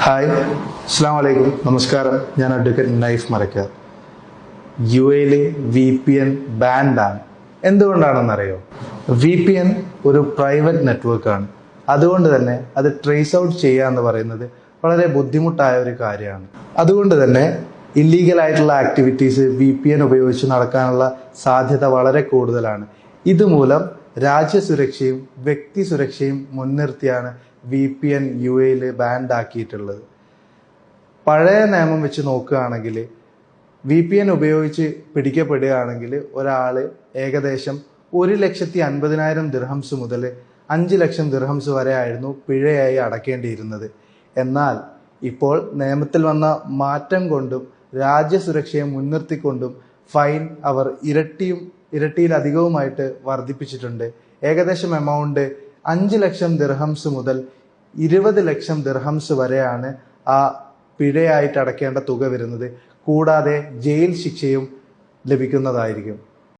Hi. അസ്സാം വലൈക്കും നമസ്കാരം. ഞാൻ അഡ്വക്കേറ്റ് നൈഫ് മരക്കാർ. യു എയിലെ വി പി എൻ ബാൻഡാണ്. എന്തുകൊണ്ടാണെന്നറിയോ? വി പി എൻ ഒരു പ്രൈവറ്റ് നെറ്റ്വർക്കാണ്. അതുകൊണ്ട് തന്നെ അത് ട്രേസ് ഔട്ട് ചെയ്യുക എന്ന് പറയുന്നത് വളരെ ബുദ്ധിമുട്ടായ ഒരു കാര്യമാണ്. അതുകൊണ്ട് തന്നെ ഇല്ലീഗൽ ആയിട്ടുള്ള ആക്ടിവിറ്റീസ് വി പി എൻ ഉപയോഗിച്ച് നടക്കാനുള്ള സാധ്യത വളരെ കൂടുതലാണ്. ഇതുമൂലം രാജ്യസുരക്ഷയും വ്യക്തി സുരക്ഷയും മുൻനിർത്തിയാണ് വി പി എൻ യു എയിൽ ബാൻഡ് ആക്കിയിട്ടുള്ളത് പഴയ നിയമം വെച്ച് നോക്കുകയാണെങ്കിൽ വി പി എൻ ഉപയോഗിച്ച് പിടിക്കപ്പെടുകയാണെങ്കിൽ ഒരാൾ ഏകദേശം ഒരു ലക്ഷത്തി അൻപതിനായിരം ദിർഹംസ് മുതൽ അഞ്ച് ലക്ഷം ദിർഹംസ് വരെ ആയിരുന്നു പിഴയായി അടക്കേണ്ടിയിരുന്നത്. എന്നാൽ ഇപ്പോൾ നിയമത്തിൽ വന്ന മാറ്റം കൊണ്ടും രാജ്യസുരക്ഷയെ മുൻനിർത്തിക്കൊണ്ടും ഫൈൻ അവർ ഇരട്ടിയും ഇരട്ടിയിലധികവുമായിട്ട് വർദ്ധിപ്പിച്ചിട്ടുണ്ട്. ഏകദേശം എമൗണ്ട് അഞ്ച് ലക്ഷം ദിർഹംസ് മുതൽ ഇരുപത് ലക്ഷം ദിർഹംസ് വരെയാണ് ആ പിഴയായിട്ട് അടയ്ക്കേണ്ട തുക വരുന്നത്. കൂടാതെ ജയിൽ ശിക്ഷയും ലഭിക്കുന്നതായിരിക്കും.